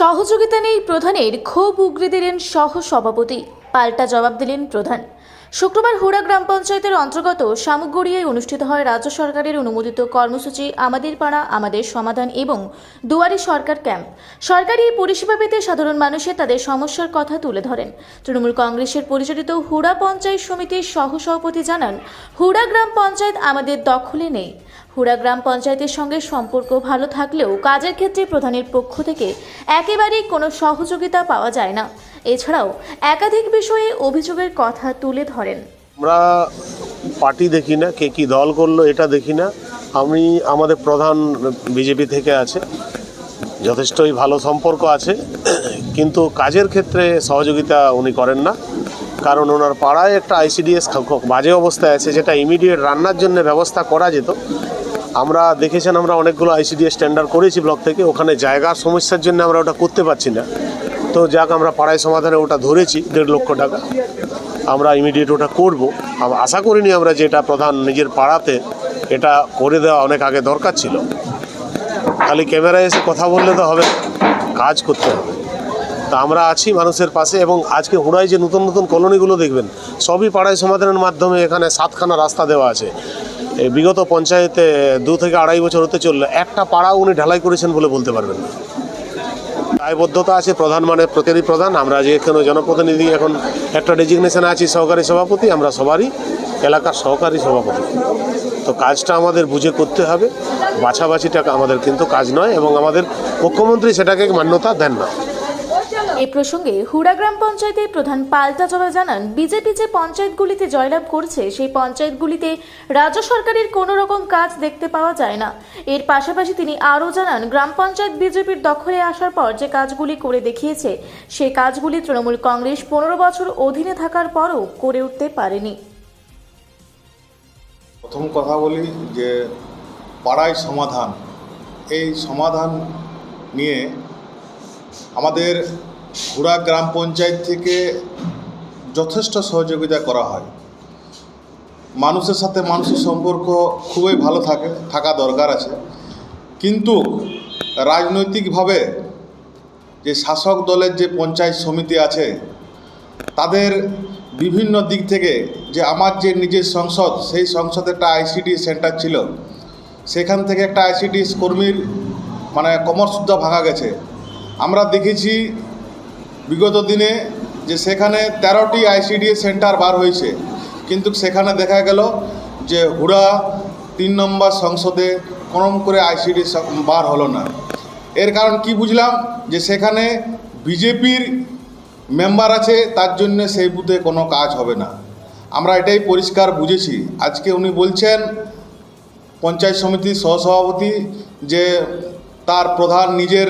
সহযোগিতা নেই প্রধানের, ক্ষোভ উগরে দিলেন সহ সভাপতি পাল্টা জবাব দিলেন প্রধান। শুক্রবার হুড়া গ্রাম পঞ্চায়েতের অন্তর্গত শামুকগড়িয়ায় অনুষ্ঠিত হয় রাজ্য সরকারের অনুমোদিত কর্মসূচি, আমাদের পাড়া, আমাদের সমাধান এবং দুয়ারি সরকার ক্যাম্প। সরকারি এই পরিষেবা পেতে সাধারণ মানুষের তাদের সমস্যার কথা তুলে ধরেন। তৃণমূল কংগ্রেসের পরিচালিত হুড়া পঞ্চায়েত সমিতির সহসভাপতি জানান, হুড়া গ্রাম পঞ্চায়েত আমাদের দখলে নেই। হুড়া গ্রাম পঞ্চায়েতের সঙ্গে সম্পর্ক ভালো থাকলেও কাজের ক্ষেত্রে প্রধানের পক্ষ থেকে একেবারেই কোনো সহযোগিতা পাওয়া যায় না। এছাড়াও একাধিক বিষয়ে অভিযোগের কথা তুলে ধরেন। আমরা পার্টি দেখি না, কে কি দল করল এটা দেখি না। আমি, আমাদের প্রধান বিজেপি থেকে আছে। যথেষ্টই ভালো সম্পর্ক আছে, কিন্তু কাজের ক্ষেত্রে সহযোগিতা উনি করেন না। কারণ ওনার পাড়ায় একটা আইসিডিএস বাজে অবস্থায় আছে, যেটা ইমিডিয়েট রান্নার জন্য ব্যবস্থা করা যেত। আমরা দেখেছেন আমরা অনেকগুলো আইসিডিএস টেন্ডার করেছি ব্লক থেকে, ওখানে জায়গার সমস্যার জন্য আমরা ওটা করতে পারছি না। তো যাক, আমরা পাড়ায় সমাধানে ওটা ধরেছি, দেড় লক্ষ টাকা। আমরা ইমিডিয়েট ওটা করব। আশা করিনি আমরা যে এটা প্রধান নিজের পাড়াতে এটা করে দেওয়া অনেক আগে দরকার ছিল। খালি ক্যামেরায় এসে কথা বললে তো হবে, কাজ করতে হবে। তা আমরা আছি মানুষের পাশে এবং আজকে হুড়ায় যে নতুন নতুন কলোনিগুলো দেখবেন, সবই পাড়ায় সমাধানের মাধ্যমে এখানে সাতখানা রাস্তা দেওয়া আছে। বিগত পঞ্চায়েতে দু থেকে আড়াই বছর হতে চলল একটা পাড়া উনি ঢালাই করেছেন বলে বলতে পারবেন। না দায়বদ্ধতা আছে, প্রধান মানে প্রতিনিধি প্রধান। আমরা যে এখানে জনপ্রতিনিধি, এখন একটা ডেজিগনেশনে আছি সহকারী সভাপতি, আমরা সবারই, এলাকার সহকারী সভাপতি। তো কাজটা আমাদের বুঝে করতে হবে। বাছাবাছিটা আমাদের কিন্তু কাজ নয় এবং আমাদের মুখ্যমন্ত্রী সেটাকে মান্যতা দেন না। এ প্রসঙ্গে হুড়া গ্রাম পঞ্চায়েতের প্রধান পাল্টা জবাব জানান, বিজেপি যে পঞ্চায়েতগুলিতে জয়লাভ করছে, সেই পঞ্চায়েতগুলিতে রাজ্য সরকারের কোনো রকম কাজ দেখতে পাওয়া যায় না। এর পাশাপাশি তিনি আরও জানান, গ্রাম পঞ্চায়েত বিজেপির দখলে আসার পর যে কাজগুলি করে দেখিয়েছে সেই কাজগুলি তৃণমূল কংগ্রেস পনেরো বছর অধীনে থাকার পরও করে উঠতে পারেনি। প্রথম কথা বলি যে পাড়ায় সমাধান, এই সমাধান নিয়ে আমাদের ঘোড়া গ্রাম পঞ্চায়েত থেকে যথেষ্ট সহযোগিতা করা হয়। মানুষের সাথে মানুষের সম্পর্ক খুবই ভালো থাকে, থাকা দরকার আছে। কিন্তু রাজনৈতিকভাবে যে শাসক দলের যে পঞ্চায়েত সমিতি আছে, তাদের বিভিন্ন দিক থেকে যে আমার যে নিজের সংসদ, সেই সংসদে একটা আইসিডি সেন্টার ছিল। সেখান থেকে একটা আইসিডি কর্মীর মানে কমরসুদ্ধা ভাঙা গেছে। আমরা দেখেছি বিগত দিনে যে সেখানে তেরোটি আইসিডিএস সেন্টার বার হয়েছে, কিন্তু সেখানে দেখা গেল যে হুড়া তিন নম্বর সংসদে কোনম করে আইসিডি বার হলো না। এর কারণ কি বুঝলাম? যে সেখানে বিজেপির মেম্বার আছে, তার জন্য সেই বুথে কোনো কাজ হবে না। আমরা এটাই পরিষ্কার বুঝেছি। আজকে উনি বলছেন, পঞ্চায়েত সমিতির সহসভাপতি যে তার প্রধান নিজের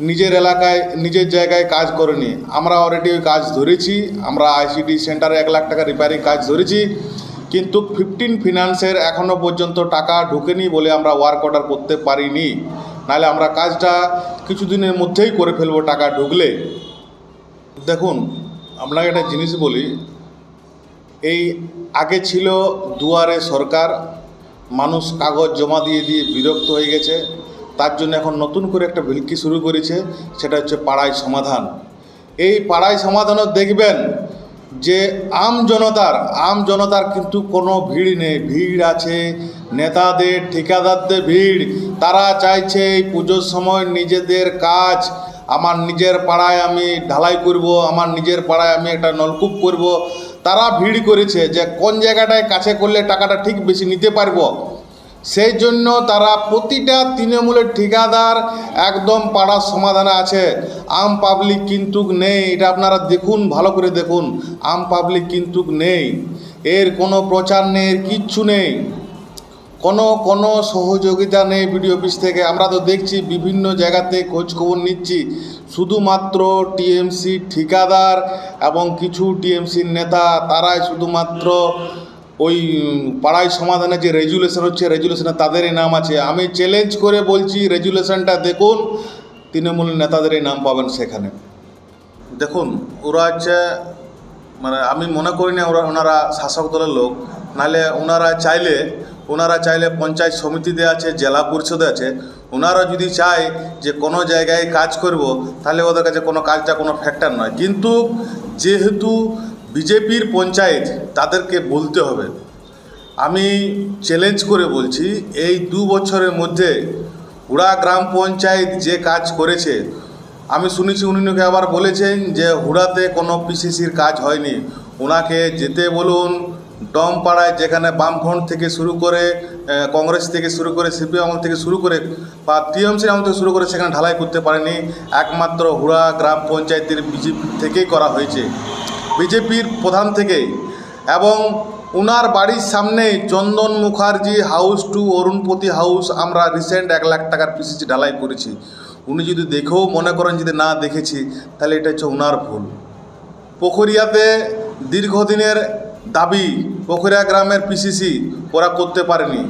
নিজের এলাকায়, নিজের জায়গায় কাজ করেনি। আমরা অলরেডি ওই কাজ ধরেছি, আমরা আইসিডি সেন্টারে এক লাখ টাকা রিপেয়ারিং কাজ ধরেছি, কিন্তু ফিফটিন ফিনান্সের এখনও পর্যন্ত টাকা ঢুকেনি বলে আমরা ওয়ার্ক অর্ডার করতে পারিনি। নাহলে আমরা কাজটা কিছুদিনের মধ্যেই করে ফেলব, টাকা ঢুকলে। দেখুন, আপনাকে একটা জিনিস বলি, এই আগে ছিল দুয়ারে সরকার, মানুষ কাগজ জমা দিয়ে দিয়ে বিরক্ত হয়ে গেছে। তার জন্য এখন নতুন করে একটা ভিলকি শুরু করেছে, সেটা হচ্ছে পাড়ায় সমাধান। এই পাড়ায় সমাধানও দেখবেন যে আম জনতার আম জনতার কিন্তু কোনো ভিড় নেই। ভিড় আছে, নেতাদের, ঠিকাদারদের ভিড়। তারা চাইছে এই পুজোর সময় নিজেদের কাজ, আমার নিজের পাড়ায় আমি ঢালাই করব, আমার নিজের পাড়ায় আমি একটা নলকূপ করব। তারা ভিড় করেছে যে কোন জায়গাটায় কাছে করলে টাকাটা ঠিক বেশি নিতে পারব? সেই জন্য তারা প্রতিটা তৃণমূলের ঠিকাদার একদম পাড়ার সমাধানে আছে। আম পাবলিক কিন্তু নেই। এটা আপনারা দেখুন, ভালো করে দেখুন। আম পাবলিক কিন্তু নেই। এর কোনো প্রচার নেই, এর কিচ্ছু নেই। কোনো কোনো সহযোগিতা নেই বিডি অফিস থেকে। আমরা তো দেখছি বিভিন্ন জায়গাতে খোঁজখবর নিচ্ছি। শুধুমাত্র টিএমসি ঠিকাদার এবং কিছু টিএমসির নেতা, তারাই শুধুমাত্র ওই পাড়ায় সমাধানে যে রেজুলেশন হচ্ছে, রেজুলেশনে তাদেরই নাম আছে। আমি চ্যালেঞ্জ করে বলছি, রেজুলেশনটা দেখুন, তৃণমূল নেতাদেরই নাম পাবেন সেখানে। দেখুন, ওরা হচ্ছে মানে আমি মনে করি না ওরা, ওনারা শাসক দলের লোক। নাহলে ওনারা চাইলে ওনারা চাইলে পঞ্চায়েত সমিতিতে আছে, জেলা পরিষদে আছে। ওনারা যদি চায় যে কোনো জায়গায় কাজ করব, তাহলে ওদের কাছে কোনো কাজটা কোনো ফ্যাক্টর নয়। কিন্তু যেহেতু বিজেপির পঞ্চায়েত তাদেরকে বলতে হবে। আমি চ্যালেঞ্জ করে বলছি, এই দু বছরের মধ্যে হুড়া গ্রাম পঞ্চায়েত যে কাজ করেছে, আমি শুনেছি উনি নাকি আবার বলেছেন যে হুড়াতে কোনো পিসিসির কাজ হয়নি। ওনাকে যেতে বলুন, ডমপাড়ায় যেখানে বামফ্রন্ট থেকে শুরু করে কংগ্রেস থেকে শুরু করে, সিপিএম থেকে শুরু করে, বা টিএমসি আমল থেকে শুরু করে, সেখানে ঢালাই করতে পারেনি। একমাত্র হুড়া গ্রাম পঞ্চায়েতের বিজেপি থেকেই করা হয়েছে। বিজেপির প্রধান থেকেই এবং ওনার বাড়ির সামনে Chandan Mukherjee house to Arunpati house আমরা রিসেন্ট এক লাখ টাকার পিসিসি ঢালাই করেছি। উনি যদি দেখেও মনে করেন যদি না দেখেছি, তাহলে এটা হচ্ছে ওনার ভুল। পোখরিয়াতে দীর্ঘদিনের দাবি, পোখরিয়া গ্রামের পিসিসি ওরা করতে পারেনি।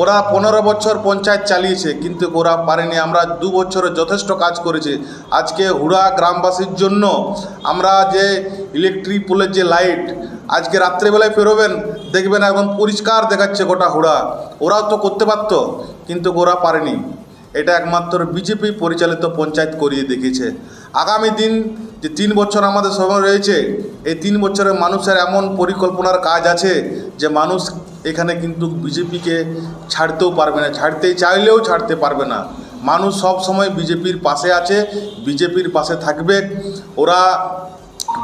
ওরা পনেরো বছর পঞ্চায়েত চালিয়েছে, কিন্তু ওরা পারেনি। আমরা দু বছরে যথেষ্ট কাজ করেছি। আজকে হুড়া গ্রামবাসীর জন্য আমরা যে ইলেকট্রিক পোলের যে লাইট আজকে রাত্রেবেলায় ফেরোবেন, দেখবেন একদম পরিষ্কার দেখাচ্ছে গোটা হুড়া। ওরাও তো করতে পারতো, কিন্তু ওরা পারেনি। এটা একমাত্র বিজেপি পরিচালিত পঞ্চায়েত করিয়ে দেখিয়েছে। আগামী দিন যে তিন বছর আমাদের সময় রয়েছে, এই তিন বছরে মানুষের এমন পরিকল্পনার কাজ আছে যে মানুষ এখানে কিন্তু বিজেপিকে ছাড়তেও পারবে না, ছাড়তেই চাইলেও ছাড়তে পারবে না। মানুষ সব সময় বিজেপির পাশে আছে, বিজেপির পাশে থাকবে। ওরা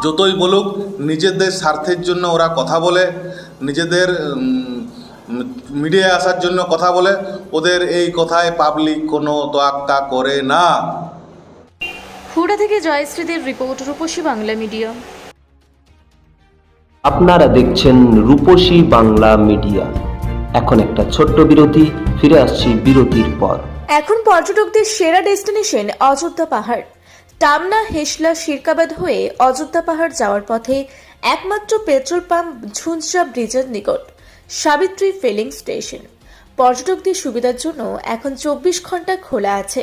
যতই বলুক, নিজেদের স্বার্থের জন্য ওরা কথা বলে, নিজেদের মিডিয়ায় আসার জন্য কথা বলে। ওদের এই কথায় পাবলিক কোনো তোয়াক্কা করে না। হুড়া থেকে জয়শ্রীদের রিপোর্ট রূপসী বাংলা মিডিয়া। আপনারা দেখছেন রূপসী বাংলা মিডিয়া। এখন একটা ছোট্ট বিরতি ফিরে আসছি বিরতির পর। এখন পর্যটকদের সেরা ডেস্টিনেশন অযোধ্যা পাহাড়। টামনা হেসলা শিরকাবাদ হয়ে অযোধ্যা পাহাড় যাওয়ার পথে একমাত্র পেট্রোল পাম্প ঝুনঝা ব্রিজের নিকট সাবিত্রী ফিলিং স্টেশন। পর্যটকদের সুবিধার জন্য এখন চব্বিশ ঘণ্টা খোলা আছে।